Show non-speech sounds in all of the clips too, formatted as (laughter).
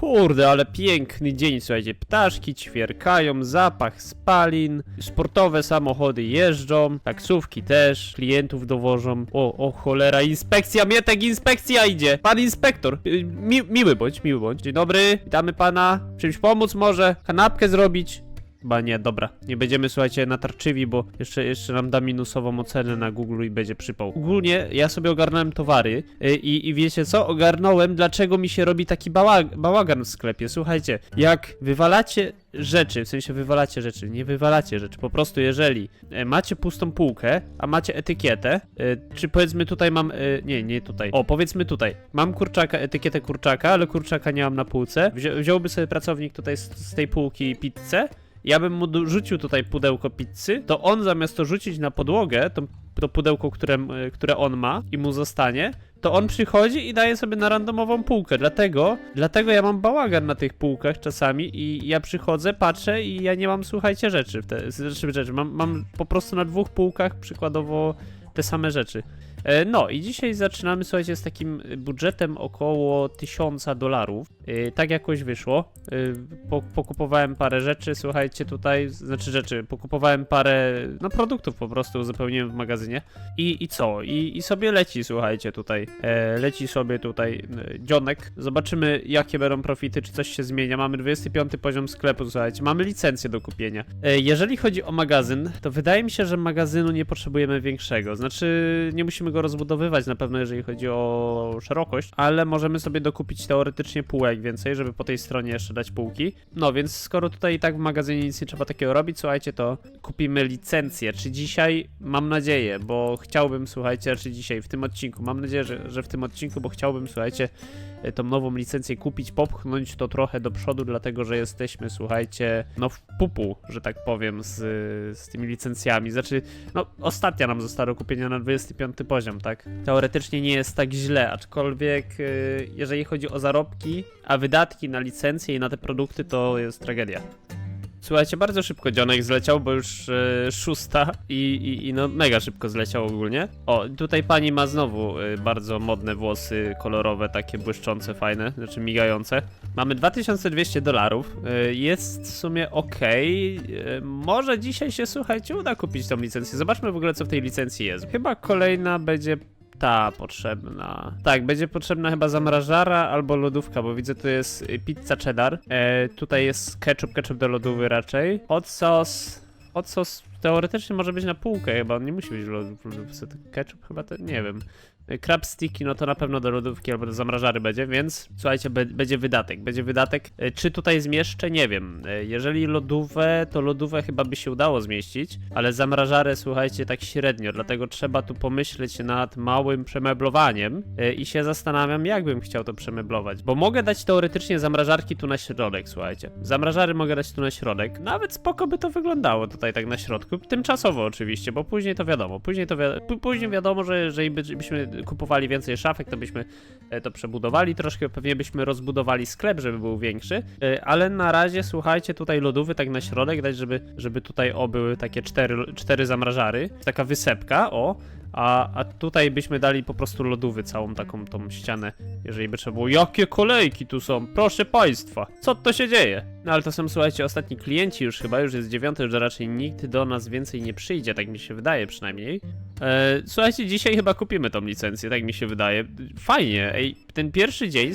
Kurde, ale piękny dzień, słuchajcie. Ptaszki ćwierkają, zapach spalin, sportowe samochody jeżdżą, taksówki też, klientów dowożą. O, o cholera, inspekcja, Mietek, inspekcja idzie! Pan inspektor, y, mi, miły bądź, miły bądź. Dzień dobry, witamy pana. Czymś pomóc może? Kanapkę zrobić? Chyba nie, dobra. Nie będziemy, słuchajcie, natarczywi, bo jeszcze, jeszcze nam da minusową ocenę na Google i będzie przypał. Ogólnie ja sobie ogarnąłem towary y, i, i wiecie co? Ogarnąłem, dlaczego mi się robi taki bałag bałagan w sklepie. Słuchajcie, jak wywalacie rzeczy, w sensie wywalacie rzeczy, nie wywalacie rzeczy, po prostu jeżeli e, macie pustą półkę, a macie etykietę, e, czy powiedzmy tutaj mam, e, nie, nie tutaj, o powiedzmy tutaj, mam kurczaka, etykietę kurczaka, ale kurczaka nie mam na półce, Wzi wziąłby sobie pracownik tutaj z, z tej półki pizzę, ja bym mu rzucił tutaj pudełko pizzy, to on zamiast to rzucić na podłogę, to, to pudełko, które, m- które on ma i mu zostanie, to on przychodzi i daje sobie na randomową półkę. Dlatego, dlatego ja mam bałagan na tych półkach czasami i ja przychodzę, patrzę i ja nie mam, słuchajcie, rzeczy. Te, rzeczy, rzeczy. Mam, mam po prostu na dwóch półkach przykładowo te same rzeczy. E, No i dzisiaj zaczynamy, słuchajcie, z takim budżetem około 1000 dolarów. E, Tak jakoś wyszło. E, Po, pokupowałem parę rzeczy, słuchajcie, tutaj, znaczy rzeczy, pokupowałem parę, no produktów po prostu uzupełniłem w magazynie. I, i co? I, I sobie leci, słuchajcie, tutaj. Leci sobie tutaj dzionek. Zobaczymy, jakie będą profity, czy coś się zmienia. Mamy 25 poziom sklepu, słuchajcie. Mamy licencję do kupienia. Jeżeli chodzi o magazyn, to wydaje mi się, że magazynu nie potrzebujemy większego. Znaczy, nie musimy go rozbudowywać na pewno, jeżeli chodzi o szerokość, ale możemy sobie dokupić teoretycznie półek więcej, żeby po tej stronie jeszcze dać półki. No więc skoro tutaj i tak w magazynie nic nie trzeba takiego robić, słuchajcie, to kupimy licencję. Czy dzisiaj? Mam nadzieję, bo chciałbym, słuchajcie, czy dzisiaj w tym odcinku, mam nadzieję, że, że w tym odcinku, bo chciałbym, słuchajcie, tą nową licencję kupić, popchnąć to trochę do przodu, dlatego że jesteśmy, słuchajcie, no w pupu, że tak powiem, z, z tymi licencjami. Znaczy, no ostatnia nam została do kupienia na 25 poziom, tak? Teoretycznie nie jest tak źle, aczkolwiek y, jeżeli chodzi o zarobki, a wydatki na licencje i na te produkty, to jest tragedia. Słuchajcie, bardzo szybko dzionek zleciał, bo już e, szósta i, i, i no mega szybko zleciał ogólnie. O, tutaj pani ma znowu e, bardzo modne włosy kolorowe, takie błyszczące, fajne, znaczy migające. Mamy 2200 dolarów, e, jest w sumie ok. Może dzisiaj się, słuchajcie, uda kupić tą licencję. Zobaczmy w ogóle, co w tej licencji jest. Chyba kolejna będzie ta potrzebna. Tak, będzie potrzebna chyba zamrażara albo lodówka, bo widzę tu jest y, pizza cheddar. E, tutaj jest ketchup, ketchup do lodówy raczej. Hot sauce. Hot sauce teoretycznie może być na półkę chyba, on nie musi być w lodów- w lodówce. Ketchup chyba to nie wiem. Crab sticky, no to na pewno do lodówki albo do zamrażary będzie, więc słuchajcie, będzie wydatek. Będzie wydatek. E, Czy tutaj zmieszczę? Nie wiem. E, Jeżeli lodówę, to lodówę chyba by się udało zmieścić, ale zamrażarę, słuchajcie, tak średnio, dlatego trzeba tu pomyśleć nad małym przemeblowaniem e, i się zastanawiam, jak bym chciał to przemeblować, bo mogę dać teoretycznie zamrażarki tu na środek, słuchajcie. Zamrażary mogę dać tu na środek, nawet spoko by to wyglądało tutaj tak na środku, tymczasowo oczywiście, bo później to wiadomo, później to wi pó- później wiadomo, że jeżeli by, byśmy kupowali więcej szafek, to byśmy e, to przebudowali troszkę, pewnie byśmy rozbudowali sklep, żeby był większy, e, ale na razie słuchajcie, tutaj lodówy tak na środek dać, żeby, żeby tutaj o były takie cztery, cztery zamrażary, taka wysepka, o, a, a tutaj byśmy dali po prostu lodówy całą taką tą ścianę, jeżeli by trzeba było. Jakie kolejki tu są, proszę państwa, co to się dzieje? No ale to są, słuchajcie, ostatni klienci już chyba, już jest dziewiąty, już raczej nikt do nas więcej nie przyjdzie, tak mi się wydaje przynajmniej. E, słuchajcie, dzisiaj chyba kupimy tą licencję, tak mi się wydaje. Fajnie, ej, ten pierwszy dzień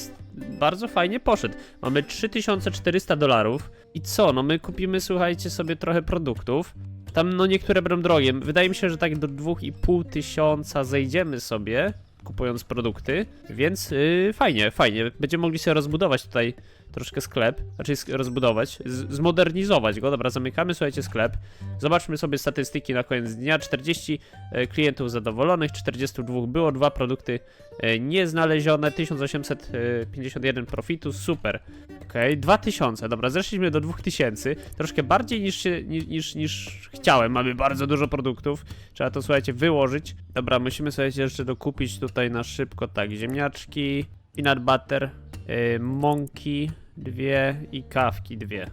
bardzo fajnie poszedł. Mamy 3400 dolarów i co, no my kupimy, słuchajcie, sobie trochę produktów. Tam no niektóre będą drogie. Wydaje mi się, że tak do 2,5 tysiąca zejdziemy sobie, kupując produkty, więc yy, fajnie, fajnie. Będziemy mogli sobie rozbudować tutaj troszkę sklep, znaczy rozbudować, zmodernizować go. Dobra, zamykamy, słuchajcie, sklep. Zobaczmy sobie statystyki na koniec dnia. 40 e, klientów zadowolonych, 42 było, dwa produkty e, nieznalezione, 1851 profitu, super. Okej, 2000, dobra, zeszliśmy do 2000, troszkę bardziej niż, się, ni- niż, niż chciałem, mamy bardzo dużo produktów, trzeba to, słuchajcie, wyłożyć. Dobra, musimy, słuchajcie, jeszcze dokupić tutaj na szybko, tak, ziemniaczki, peanut butter, yy, mąki dwie i kawki dwie.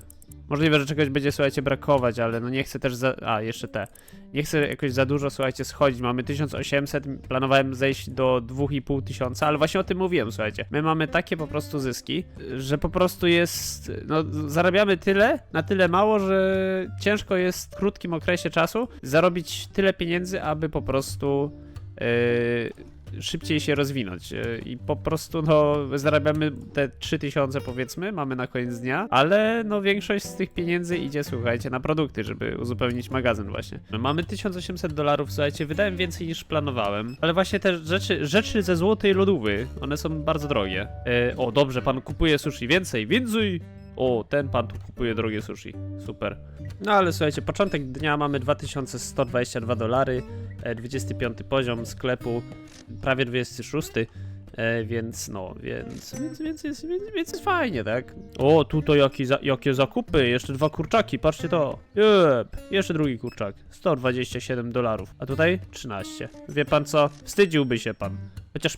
Możliwe, że czegoś będzie, słuchajcie, brakować, ale no nie chcę też za... A, jeszcze te. Nie chcę jakoś za dużo, słuchajcie, schodzić. Mamy 1800, planowałem zejść do 2500, tysiąca, ale właśnie o tym mówiłem, słuchajcie. My mamy takie po prostu zyski, że po prostu jest... No, zarabiamy tyle, na tyle mało, że ciężko jest w krótkim okresie czasu zarobić tyle pieniędzy, aby po prostu... Yy, szybciej się rozwinąć yy, i po prostu no zarabiamy te 3000 powiedzmy, mamy na koniec dnia, ale no większość z tych pieniędzy idzie słuchajcie na produkty, żeby uzupełnić magazyn właśnie. Mamy 1800 dolarów, słuchajcie, wydałem więcej niż planowałem, ale właśnie te rzeczy, rzeczy ze złotej lodówy, one są bardzo drogie. Yy, o dobrze, pan kupuje sushi, więcej, więcej! O, ten pan tu kupuje drogie sushi. Super. No ale słuchajcie, początek dnia mamy 2122 dolary, e, 25 poziom sklepu, prawie 26, e, więc no, więc, więc, więc, jest, więc, więc jest fajnie, tak? O, tutaj jaki za, jakie zakupy, jeszcze dwa kurczaki, patrzcie to. Jep, jeszcze drugi kurczak, 127 dolarów, a tutaj 13. Wie pan co, wstydziłby się pan. Chociaż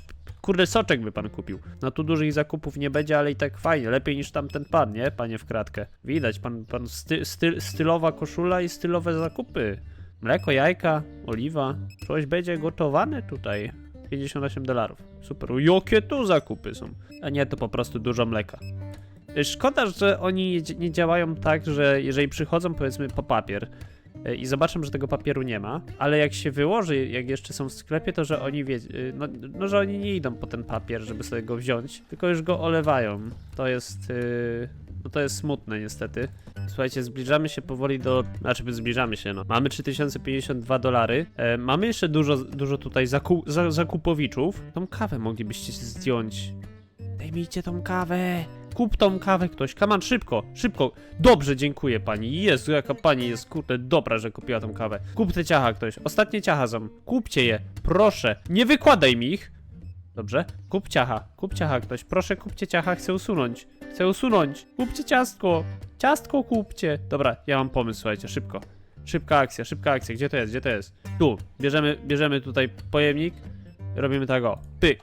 Kurde, soczek by pan kupił. No tu dużych zakupów nie będzie, ale i tak fajnie. Lepiej niż tamten pan, nie? Panie w kratkę. Widać, pan, pan sty, styl, stylowa koszula i stylowe zakupy. Mleko, jajka, oliwa. Coś będzie gotowane tutaj. 58 dolarów. Super. Jakie tu zakupy są? A nie, to po prostu dużo mleka. Szkoda, że oni nie- działają tak, że jeżeli przychodzą powiedzmy po papier i zobaczą, że tego papieru nie ma, ale jak się wyłoży, jak jeszcze są w sklepie, to że oni wie, y, no, no że oni nie idą po ten papier, żeby sobie go wziąć, tylko już go olewają. To jest, y, no to jest smutne niestety. Słuchajcie, zbliżamy się powoli do, znaczy zbliżamy się, no. Mamy 3052 dolary, e, mamy jeszcze dużo, dużo tutaj zaku, za, zakupowiczów. Tą kawę moglibyście zdjąć. Dajmijcie tą kawę. Kup tą kawę ktoś. Kaman, szybko, szybko. Dobrze, dziękuję pani. Jezu, jaka pani jest, kurde, dobra, że kupiła tą kawę. Kup te ciacha ktoś. Ostatnie ciacha są. Kupcie je, proszę. Nie wykładaj mi ich. Dobrze. Kup ciacha, kup ciacha ktoś. Proszę, kupcie ciacha, chcę usunąć. Chcę usunąć. Kupcie ciastko. Ciastko kupcie. Dobra, ja mam pomysł, słuchajcie, szybko. Szybka akcja, szybka akcja. Gdzie to jest? Gdzie to jest? Tu. Bierzemy, bierzemy tutaj pojemnik. Robimy tak o. Pyk.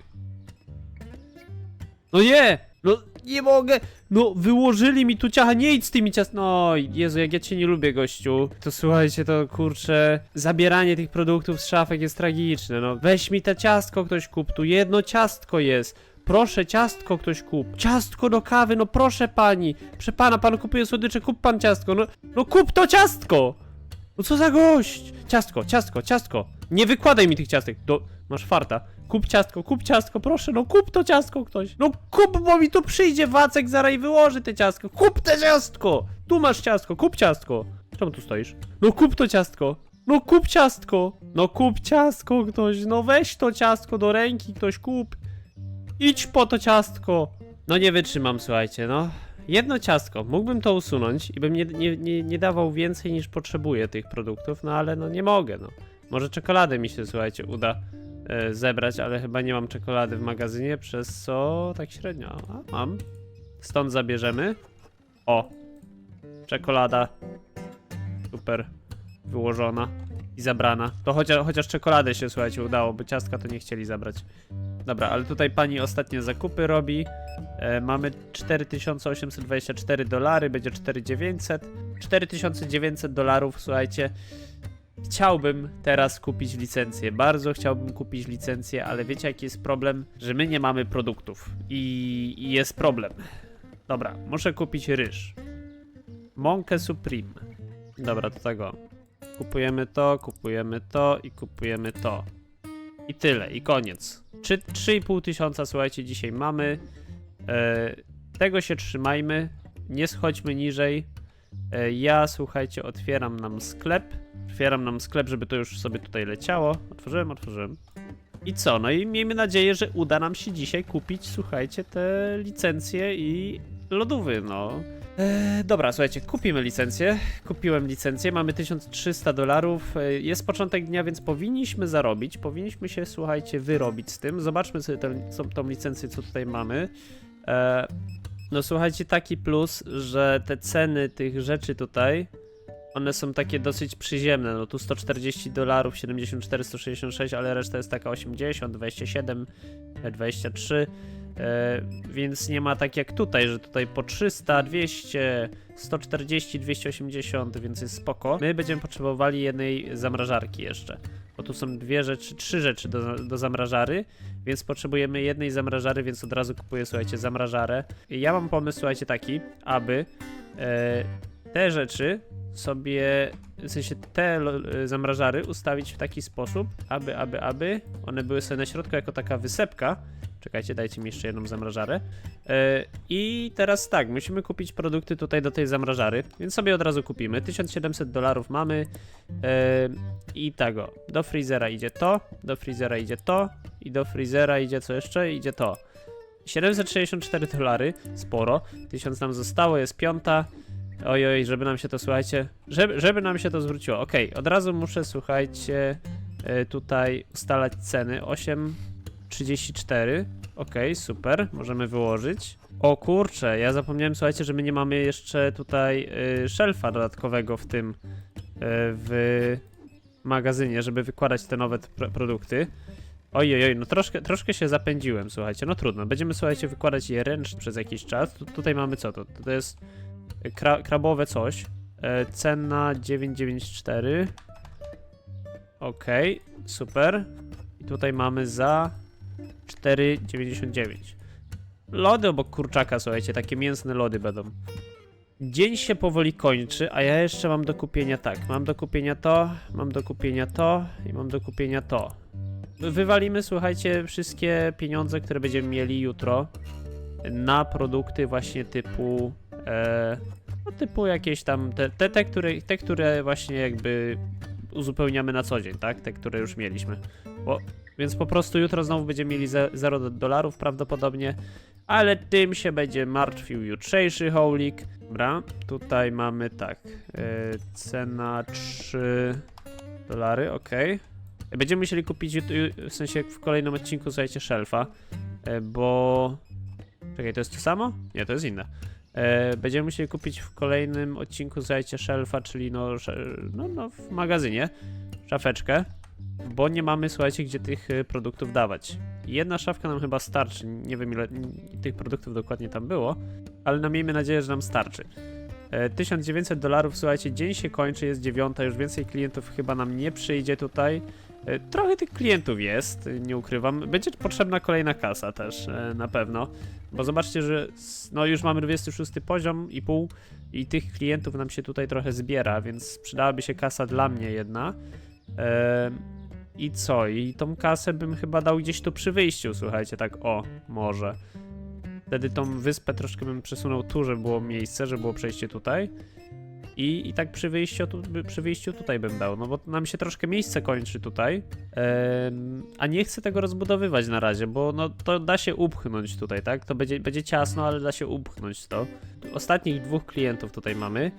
No nie! No nie mogę! No wyłożyli mi tu ciacha, nie idź z tymi ciast... No Jezu, jak ja cię nie lubię, gościu. To słuchajcie, to kurczę... Zabieranie tych produktów z szafek jest tragiczne, no. Weź mi te ciastko ktoś kup, tu jedno ciastko jest. Proszę, ciastko ktoś kup. Ciastko do kawy, no proszę pani. Proszę pana, pan kupuje słodycze, kup pan ciastko. No, no kup to ciastko! No co za gość? Ciastko, ciastko, ciastko. Nie wykładaj mi tych ciastek. Do... Masz farta. Kup ciastko, kup ciastko, proszę, no kup to ciastko ktoś. No kup, bo mi tu przyjdzie Wacek zaraz i wyłoży te ciastko. Kup te ciastko! Tu masz ciastko, kup ciastko. Czemu tu stoisz? No kup to ciastko. No kup ciastko. No kup ciastko ktoś. No weź to ciastko do ręki ktoś kup. Idź po to ciastko. No nie wytrzymam, słuchajcie, no. Jedno ciastko, mógłbym to usunąć i bym nie, nie, nie, nie dawał więcej niż potrzebuję tych produktów, no ale no nie mogę, no. Może czekoladę mi się, słuchajcie, uda zebrać, ale chyba nie mam czekolady w magazynie, przez co tak średnio. A, mam. Stąd zabierzemy. O! Czekolada. Super. Wyłożona i zabrana. To chociaż, chociaż czekoladę się, słuchajcie, udało, bo ciastka to nie chcieli zabrać. Dobra, ale tutaj pani ostatnie zakupy robi. E, mamy 4824 dolary, będzie 4900. 4900 dolarów, słuchajcie. Chciałbym teraz kupić licencję. Bardzo chciałbym kupić licencję, ale wiecie jaki jest problem? Że my nie mamy produktów. I, i jest problem. Dobra, muszę kupić ryż. Mąkę Supreme. Dobra, do tego. Kupujemy to, kupujemy to i kupujemy to. I tyle, i koniec. Trzy- 3,5 tysiąca, słuchajcie, dzisiaj mamy. E, tego się trzymajmy. Nie schodźmy niżej. E, ja, słuchajcie, otwieram nam sklep. Otwieram nam sklep, żeby to już sobie tutaj leciało. Otworzyłem, otworzyłem. I co? No i miejmy nadzieję, że uda nam się dzisiaj kupić, słuchajcie, te licencje i lodówy, no. E, dobra, słuchajcie, kupimy licencję. Kupiłem licencję, mamy 1300 dolarów. E, Jest początek dnia, więc powinniśmy zarobić. Powinniśmy się, słuchajcie, wyrobić z tym. Zobaczmy sobie tę, co, tą licencję, co tutaj mamy. E, no słuchajcie, taki plus, że te ceny tych rzeczy tutaj, one są takie dosyć przyziemne. No tu 140 dolarów, 74, 166, ale reszta jest taka 80, 27, e, 23. E, więc nie ma tak jak tutaj, że tutaj po 300, 200, 140, 280, więc jest spoko. My będziemy potrzebowali jednej zamrażarki jeszcze. Bo tu są dwie rzeczy, trzy rzeczy do, do zamrażary, więc potrzebujemy jednej zamrażary, więc od razu kupuję, słuchajcie, zamrażarę. I ja mam pomysł, słuchajcie, taki, aby e, te rzeczy sobie, w sensie te e, zamrażary ustawić w taki sposób, aby, aby, aby one były sobie na środku jako taka wysepka. Czekajcie, dajcie mi jeszcze jedną zamrażarę. E, I teraz tak, musimy kupić produkty tutaj do tej zamrażary, więc sobie od razu kupimy. 1700 dolarów mamy. E, I tego, do freezera idzie to, do freezera idzie to i do freezera idzie co jeszcze? Idzie to. 764 dolary, sporo. 1000 nam zostało, jest piąta. Oj, oj, żeby nam się to, słuchajcie, żeby, żeby nam się to zwróciło. Okej, od razu muszę, słuchajcie, e, tutaj ustalać ceny. 8,34. Okej, super, możemy wyłożyć. O kurczę, ja zapomniałem, słuchajcie, że my nie mamy jeszcze tutaj y, szelfa dodatkowego w tym, y, w magazynie, żeby wykładać te nowe pro- produkty. Ojej, oj, no troszkę, troszkę się zapędziłem, słuchajcie, no trudno. Będziemy, słuchajcie, wykładać je ręcznie przez jakiś czas. Tu, tutaj mamy co to? To jest kra, krabowe coś. E, cena 994. Okej, super. I tutaj mamy za 4,99. Lody obok kurczaka, słuchajcie, takie mięsne lody będą. Dzień się powoli kończy, a ja jeszcze mam do kupienia tak. Mam do kupienia to, mam do kupienia to i mam do kupienia to. Wywalimy, słuchajcie, wszystkie pieniądze, które będziemy mieli jutro na produkty właśnie typu. E, no typu jakieś tam. Te, te, te, które, te, które właśnie jakby uzupełniamy na co dzień, tak? Te, które już mieliśmy. Bo, więc po prostu jutro znowu będziemy mieli ze- 0 do- dolarów prawdopodobnie. Ale tym się będzie martwił jutrzejszy holik. Dobra, tutaj mamy tak. e, cena 3 dolary, ok. Będziemy musieli kupić, w sensie w kolejnym odcinku, słuchajcie, szelfa, e, bo... Czekaj, to jest to samo? Nie, to jest inne. E, będziemy musieli kupić w kolejnym odcinku, słuchajcie, szelfa, czyli no, no, no w magazynie, szafeczkę, bo nie mamy, słuchajcie, gdzie tych e, produktów dawać. Jedna szafka nam chyba starczy, nie wiem ile tych produktów dokładnie tam było, ale no miejmy nadzieję, że nam starczy. E, 1900 dolarów, słuchajcie, dzień się kończy, jest dziewiąta, już więcej klientów chyba nam nie przyjdzie tutaj. E, Trochę tych klientów jest, nie ukrywam. Będzie potrzebna kolejna kasa też, e, na pewno. Bo zobaczcie, że no już mamy 26 poziom i pół i tych klientów nam się tutaj trochę zbiera, więc przydałaby się kasa dla mnie jedna. E, I co? I tą kasę bym chyba dał gdzieś tu przy wyjściu, słuchajcie, tak o, może. Wtedy tą wyspę troszkę bym przesunął tu, żeby było miejsce, żeby było przejście tutaj. I, I tak przy wyjściu, tu, przy wyjściu tutaj bym dał, no bo nam się troszkę miejsce kończy tutaj. A nie chcę tego rozbudowywać na razie, bo no to da się upchnąć tutaj, tak? To będzie, będzie ciasno, ale da się upchnąć to. Ostatnich dwóch klientów tutaj mamy.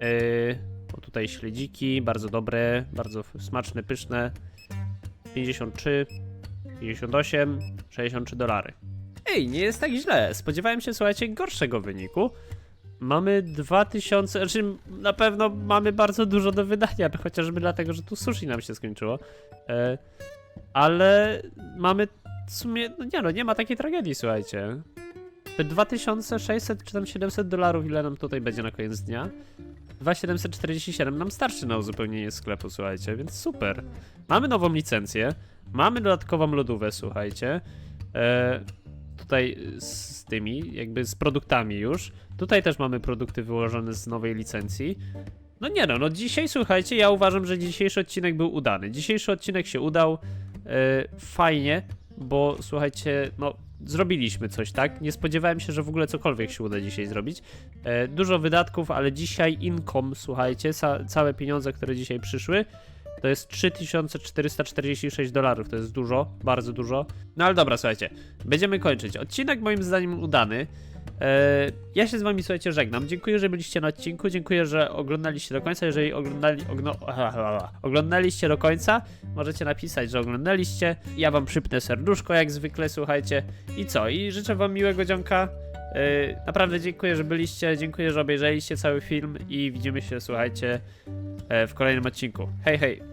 Yy, o tutaj śledziki, bardzo dobre, bardzo smaczne, pyszne. 53, 58, 63 dolary. Ej, nie jest tak źle. Spodziewałem się, słuchajcie, gorszego wyniku. Mamy 2000, znaczy na pewno mamy bardzo dużo do wydania, (laughs) chociażby dlatego, że tu sushi nam się skończyło. E, ale mamy w sumie, no nie no, nie ma takiej tragedii, słuchajcie. Te 2600 czy tam 700 dolarów, ile nam tutaj będzie na koniec dnia? 2747 nam starczy na uzupełnienie sklepu, słuchajcie, więc super. Mamy nową licencję, mamy dodatkową lodówkę, słuchajcie. E, tutaj z tymi, jakby z produktami już. Tutaj też mamy produkty wyłożone z nowej licencji. No nie no, no dzisiaj słuchajcie, ja uważam, że dzisiejszy odcinek był udany. Dzisiejszy odcinek się udał e, fajnie, bo słuchajcie, no zrobiliśmy coś, tak? Nie spodziewałem się, że w ogóle cokolwiek się uda dzisiaj zrobić. E, dużo wydatków, ale dzisiaj income, słuchajcie, ca całe pieniądze, które dzisiaj przyszły, to jest 3446 dolarów, to jest dużo, bardzo dużo. No ale dobra, słuchajcie, będziemy kończyć. Odcinek moim zdaniem udany. E, ja się z wami, słuchajcie, żegnam. Dziękuję, że byliście na odcinku, dziękuję, że oglądaliście do końca. Jeżeli oglądali, ogno, oglądaliście do końca, możecie napisać, że oglądaliście. Ja wam przypnę serduszko, jak zwykle, słuchajcie. I co? I życzę wam miłego dzionka. E, naprawdę dziękuję, że byliście, dziękuję, że obejrzeliście cały film i widzimy się, słuchajcie, e, w kolejnym odcinku. Hej, hej!